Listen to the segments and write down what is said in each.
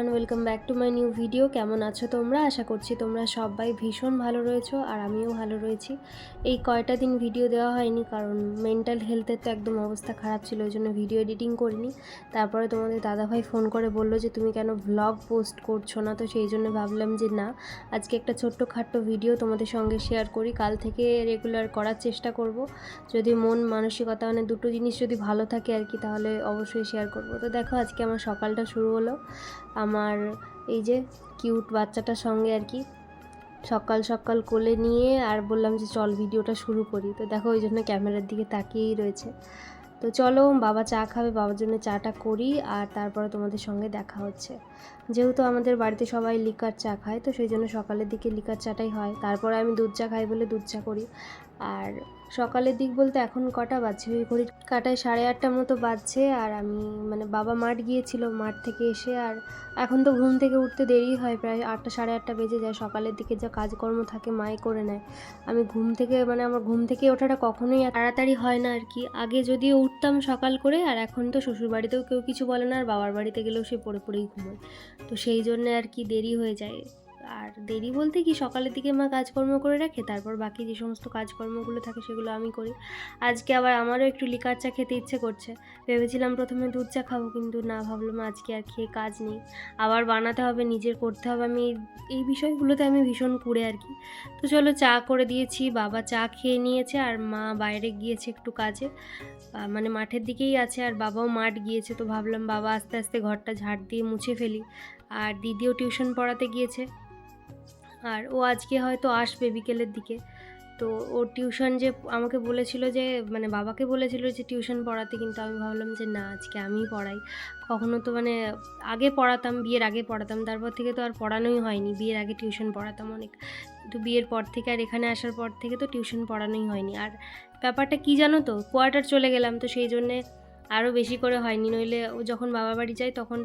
everyone welcome back to my new video কেমন আছো তোমরা? আশা করছি তোমরা সবাই ভীষণ ভালো রয়েছো, আর আমিও ভালো রয়েছি। এই কয়টা দিন ভিডিও দেওয়া হয়নি, কারণ মেন্টাল হেলথের তো একদম অবস্থা খারাপ ছিল, ওই জন্য ভিডিও এডিটিং করিনি। তারপরে তোমাদের দাদাভাই ফোন করে বলল যে, তুমি কেন ভ্লগ পোস্ট করছ না? তো সেই জন্য ভাবলাম যে, না, আজকে একটা ছোট্ট খাট্ট ভিডিও তোমাদের সঙ্গে শেয়ার করি। কাল থেকে রেগুলার করার চেষ্টা করব। যদি মন, মানসিকতা মানে দুটো জিনিস যদি ভালো থাকে আর কি, তাহলে অবশ্যই শেয়ার করব। তো দেখো, আজকে আমার সকালটা শুরু হলো। আমার এই যে কিউট বাচ্চাটার সঙ্গে আর কি সকাল সকাল কোলে নিয়ে আর বললাম যে চল ভিডিওটা শুরু করি। তো দেখো ওই জন্য ক্যামেরার দিকে তাকিয়েই রয়েছে। তো চলো বাবা চা খাবে, বাবার জন্য চাটা করি আর তারপরে তোমাদের সঙ্গে দেখা হচ্ছে। যেহেতু আমাদের বাড়িতে সবাই লিকার চা খায়, তো সেই জন্য সকালের দিকে লিকার চাটাই হয়। তারপরে আমি দুধ চা খাই বলে দুধ চা করি। আর সকালের দিক বলতে এখন কটা বাজছে? ওই ঘড়ি কাটায় সাড়ে আটটার মতো বাজছে আর আমি মানে বাবা মাঠ গিয়েছিল মাঠ থেকে এসে আর এখন তো ঘুম থেকে উঠতে দেরি হয়, প্রায় আটটা সাড়ে আটটা বেজে যায়। সকালের দিকে যা কাজকর্ম থাকে মাই করে নেয়। আমি ঘুম থেকে মানে আমার ঘুম থেকে ওঠাটা কখনোই তাড়াতাড়ি হয় না আর কি। আগে যদিও উঠতাম সকাল করে আর এখন তো শ্বশুরবাড়িতেও কেউ কিছু বলে না আর বাবার বাড়িতে গেলেও সে পড়ে পড়েই ঘুমোয়। তো সেই জন্য আর কি দেরি হয়ে যায়। আর দেরি বলতে কি সকালের দিকে মা কাজকর্ম করে রাখে, তারপর বাকি যে সমস্ত কাজকর্মগুলো থাকে সেগুলো আমি করি। আজকে আবার আমারও একটু লিকার চা খেতে ইচ্ছে করছে। ভেবেছিলাম প্রথমে দুধ চা খাব, কিন্তু না, ভাবলাম আজকে আর খেয়ে কাজ নেই। আবার বানাতে হবে, নিজের করতে হবে। আমি এই- বিষয়গুলোতে আমি ভীষণ কুড়ে আর কি। তো চলো চা করে দিয়েছি, বাবা চা খেয়ে নিয়েছে আর মা বাইরে গিয়েছে একটু কাজে। মানে মাঠের দিকেই আছে আর বাবাও মাঠ গিয়েছে, তো ভাবলাম বাবা আস্তে আস্তে ঘরটা ঝাড় দিয়ে মুছে ফেলি। আর দিদিও টিউশন পড়াতে গিয়েছে। আর ও আজকে হয়তো আসবে বিকেলের দিকে। তো ও টিউশন যে আমাকে বলেছিল যে মানে বাবাকে বলেছিল যে টিউশন পড়াতে, কিন্তু আমি ভাবলাম যে না, আজকে আমিই পড়াই। কখনো তো মানে আগে পড়াতাম, বিয়ের আগে পড়াতাম, তারপর থেকে তো আর পড়ানোই হয়নি। বিয়ের আগে টিউশন পড়াতাম অনেক। কিন্তু বিয়ের পর থেকে আর এখানে আসার পর থেকে তো টিউশন পড়ানোই হয়নি। আর ব্যাপারটা কি জানো তো? কোয়ার্টার চলে গেলাম তো সেই জন্যে আরও বেশি করে হয়নি। নইলে ও যখন বাবা বাড়ি যায় তখন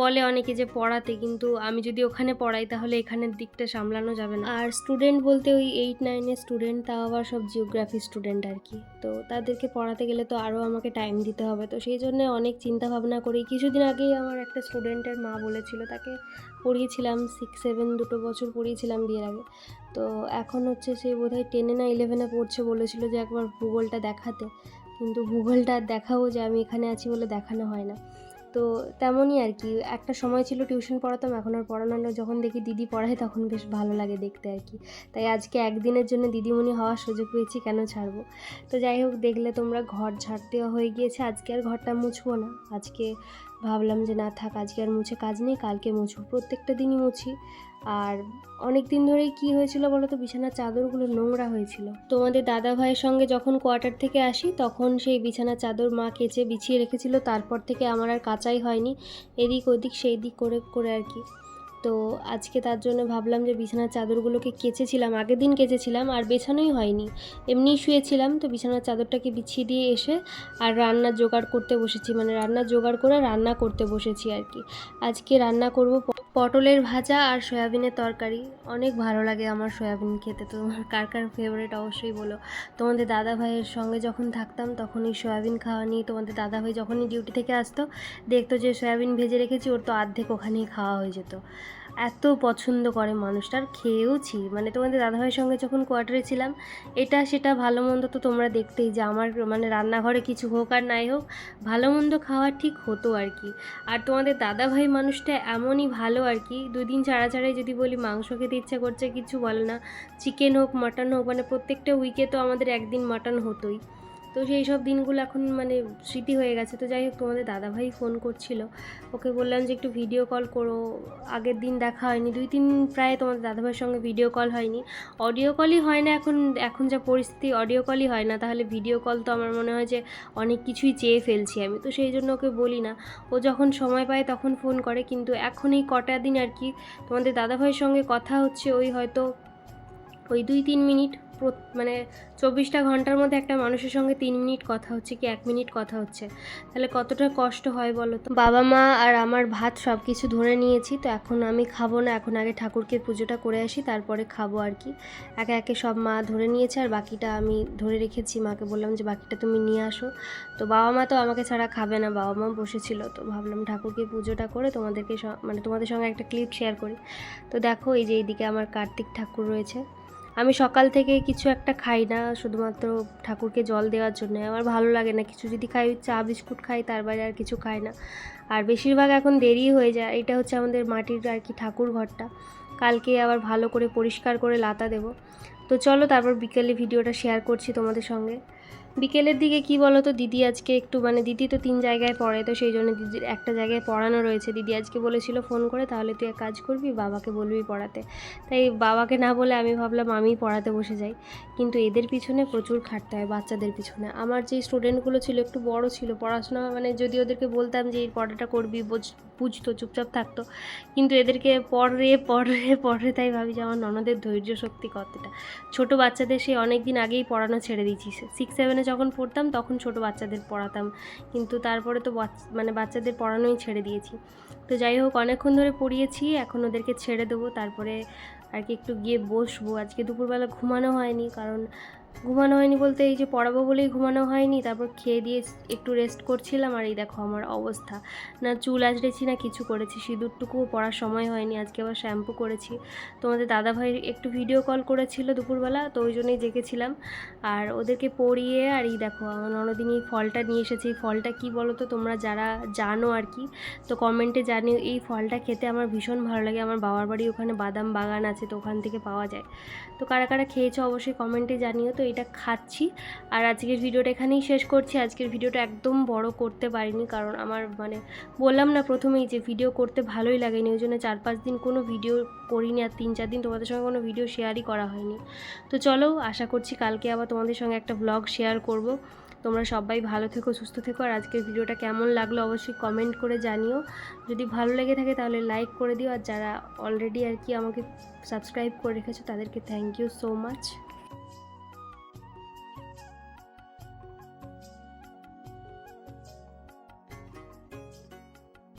বলে অনেকে যে পড়াতে, কিন্তু আমি যদি ওখানে পড়াই তাহলে এখানের দিকটা সামলানো যাবে না। আর স্টুডেন্ট বলতে ওই এইট নাইনের স্টুডেন্ট তাও আবার সব জিওগ্রাফি স্টুডেন্ট আর কি। তো তাদেরকে পড়াতে গেলে তো আরও আমাকে টাইম দিতে হবে। তো সেই জন্য অনেক চিন্তা ভাবনা করি। কিছুদিন আগেই আমার একটা স্টুডেন্টের মা বলেছিল, তাকে পড়িয়েছিলাম সিক্স সেভেন দুটো বছর পড়িয়েছিলাম বিয়ের আগে। তো এখন হচ্ছে সে বোধহয় টেনে না ইলেভেনে পড়ছে বলেছিল যে একবার ভূগোলটা দেখাতে। কিন্তু ভূগোলটা দেখাবো যে আমি এখানে আছি বলে দেখানো হয় না। তো তেমনই আর কি, একটা সময় ছিল টিউশন পড়াতাম, এখন আর পড়ানো যখন দেখি দিদি পড়ায়, তখন বেশ ভালো লাগে দেখতে আর কি। তাই আজকে একদিনের জন্য দিদিমণি হওয়ার সুযোগ পেয়েছি, কেন ছাড়বো? তো যাই হোক, দেখলে তোমরা ঘর ঝাড় হয়ে গিয়েছে। আজকে আর ঘরটা মুছবো না। আজকে ভাবলাম যে না থাক, আজকে আর মুছে কাজ নেই, কালকে মুছবো। প্রত্যেকটা দিনই মুছি। আর অনেক দিন ধরেই কি হয়েছিল বলো তো? বিছানার চাদরগুলো নোংরা হয়েছিল। তোমাদের দাদা ভাইয়ের সঙ্গে যখন কোয়ার্টার থেকে আসি, তখন সেই বিছানার চাদর মা কেচে বিছিয়ে রেখেছিল। তারপর থেকে আমার আর কাচাই হয়নি। এদিক ওদিক সেই দিক করে করে আর কি। তো আজকে তার জন্য ভাবলাম যে বিছানার চাদরগুলোকে কেচেছিলাম। আগের দিন কেচেছিলাম আর বেছানোই হয়নি। এমনিই শুয়েছিলাম তো বিছানার চাদরটাকে বিছিয়ে দিয়ে এসে আর রান্নার জোগাড় করতে বসেছি। মানে রান্নার জোগাড় করে রান্না করতে বসেছি আর কি। আজকে রান্না করব পটলের ভাজা আর সয়াবিনের তরকারি। অনেক ভালো লাগে আমার সয়াবিন খেতে। তো কার কার ফেভারিট অবশ্যই বলো। তোমাদের দাদা ভাইয়ের সঙ্গে যখন থাকতাম তখনই সয়াবিন খাওয়া নিয়ে তোমাদের দাদা ভাই যখনই ডিউটি থেকে আসতো, দেখতো যে সয়াবিন ভেজে রেখেছি, ওর তো অর্ধেক ওখানেই খাওয়া হয়ে যেত। এত পছন্দ করে মানুষটার, খেয়েওছি। মানে তোমাদের দাদাভাইয়ের সঙ্গে যখন কোয়ার্টারে ছিলাম, এটা সেটা ভালো মন্দ তো তোমরা দেখতেই যে আমার মানে রান্নাঘরে কিছু হোক আর নাই হোক, ভালো মন্দ খাওয়া ঠিক হতো আর কি। আর তোমাদের দাদাভাই মানুষটা এমনই ভালো আর কি। দুই দিন ছাড়া ছাড়াই যদি বলি মাংস খেতে ইচ্ছে করছে, কিছু বলে না। চিকেন হোক মাটন হোক মানে প্রত্যেকটা উইকে তো আমাদের একদিন মাটন হতোই। তো সেই সব দিনগুলো এখন মানে স্মৃতি হয়ে গেছে। তো যাই হোক, তোমাদের দাদাভাই ফোন করছিল। ওকে বললাম যে একটু ভিডিও কল করো। আগের দিন দেখা হয়নি। দুই তিন প্রায় তোমাদের দাদাভাইয়ের সঙ্গে ভিডিও কল হয়নি। অডিও কলই হয় না এখন এখন যা পরিস্থিতি অডিও কলই হয় না। তাহলে ভিডিও কল তো আমার মনে হয় যে অনেক কিছুই চেয়ে ফেলছি আমি। তো সেই জন্য ওকে বলি না। ও যখন সময় পায় তখন ফোন করে। কিন্তু এখন এই কটা দিন আর কি তোমাদের দাদাভাইয়ের সঙ্গে কথা হচ্ছে ওই হয়তো ওই দুই তিন মিনিট। মানে চব্বিশটা ঘণ্টার মধ্যে একটা মানুষের সঙ্গে তিন মিনিট কথা হচ্ছে কি এক মিনিট কথা হচ্ছে। তাহলে কতটা কষ্ট হয় বলো তো? বাবা মা আর আমার ভাত সব কিছু ধরে নিয়েছি, তো এখন আমি খাব না, এখন আগে ঠাকুরকে পুজোটা করে আসি, তারপরে খাব আর কি। একে একে সব মা ধরে নিয়েছে, আর বাকিটা আমি ধরে রেখেছি, মাকে বললাম যে বাকিটা তুমি নিয়ে আসো। তো বাবা মা তো আমাকে ছাড়া খাবে না, বাবা মা বসেছিল, তো ভাবলাম ঠাকুরকে পুজোটা করে তোমাদেরকে মানে তোমাদের সঙ্গে একটা ক্লিপ শেয়ার করি। তো দেখো এই যে এইদিকে আমার কার্তিক ঠাকুর রয়েছে। আমি সকাল থেকে কিছু একটা খাই না, শুধুমাত্র ঠাকুরকে জল দেওয়ার জন্য। আমার ভালো লাগে না, কিছু যদি খাই, চা, বিস্কুট খাই, তার বাইরে আর কিছু খাই না। আর বেশিরভাগ এখন দেরি হয়ে যায়, এটা হচ্ছে আমাদের মাটির আর কি ঠাকুর ঘরটা। কালকে আবার ভালো করে পরিষ্কার করে লাতা দেব। তো চলো তারপর বিকেলে ভিডিওটা শেয়ার করছি তোমাদের সঙ্গে। বিকেলের দিকে কি বলো তো দিদি আজকে একটু মানে দিদি তো তিন জায়গায় পড়ে, তো সেই জন্য দিদির একটা জায়গায় পড়ানো রয়েছে। দিদি আজকে বলেছিল ফোন করে, তাহলে তুই এক কাজ করবি, বাবাকে বলবি পড়াতে। তাই বাবাকে না বলে আমি ভাবলাম আমিই পড়াতে বসে যাই। কিন্তু এদের পিছনে প্রচুর খাটতে হয়, বাচ্চাদের পিছনে। আমার যে স্টুডেন্টগুলো ছিল, একটু বড় ছিল, পড়াশোনা মানে যদি ওদেরকে বলতাম যে, এই পড়াটা করবি, বুঝ- বুঝতো, চুপচাপ থাকতো। কিন্তু এদেরকে পড়ে পড়ে পড়ে তাই ভাবি যে আমার ননদের ধৈর্য শক্তি কতটা। ছোট বাচ্চাদের সে অনেক দিন আগেই পড়ানো ছেড়ে দিয়েছি। সিক্স সেভেনে যখন পড়তাম তখন ছোট বাচ্চাদের পড়াতাম। কিন্তু তারপরে তো মানে বাচ্চাদের পড়ানোই ছেড়ে দিয়েছি। তো যাই হোক, অনেকক্ষণ ধরে পড়িয়েছি, এখন ওদেরকে ছেড়ে দেবো। তারপরে আর কি একটু গিয়ে বসবো। আজকে দুপুরবেলা ঘুমানো হয়নি কারণ ঘুমানো হয়নি বলতে এই যে পড়াবো বলেই ঘুমানো হয়নি, তারপর খেয়ে দিয়ে একটু রেস্ট করছিলাম আর এই দেখো আমার অবস্থা। না চুল আঁচড়েছি, না কিছু করেছি, সিঁদুরটুকুও পড়ার সময় হয়নি, আজকে আবার শ্যাম্পু করেছি। তোমাদের দাদাভাই একটু ভিডিও কল করেছিল দুপুরবেলা, তো ওই জন্যই জেগেছিলাম। আর ওদেরকে পড়িয়ে আর এই দেখো, আমার এই ফলটা নিয়ে এসেছে। এই ফলটা কি বলো তো তোমরা যারা জানো আর কি, তো কমেন্টে জানিও, এই ফলটা খেতে আমার ভীষণ ভালো লাগে। আমার বাবার বাড়ি ওখানে বাদাম বাগান আছে, তো ওখান থেকে পাওয়া যায়। তো কারা কারা খেয়েছো অবশ্যই কমেন্টে জানিও। তো এটা খাচ্ছি। আর আজকের ভিডিওটা এখানেই শেষ করছি। আজকের ভিডিওটা একদম বড় করতে পারিনি কারণ আমার মানে বললাম না প্রথমেই যে ভিডিও করতে ভালোই লাগেনি। ওই জন্য চার পাঁচ দিন কোনো ভিডিও করিনি আর তিন চার দিন তোমাদের সঙ্গে কোনো ভিডিও শেয়ারই করা হয়নি। তো চলো, আশা করছি কালকে আবার তোমাদের সঙ্গে একটা ব্লগ শেয়ার করব। তোমরা সবাই ভালো থেকো, সুস্থ থেকো। আর আজকের ভিডিওটা কেমন লাগল অবশ্যই কমেন্ট করে জানিও। যদি ভালো লেগে থাকে তাহলে লাইক করে দিও। আর যারা অলরেডি আর কি আমাকে সাবস্ক্রাইব করে রেখেছো তাদেরকে থ্যাংক ইউ সো মাচ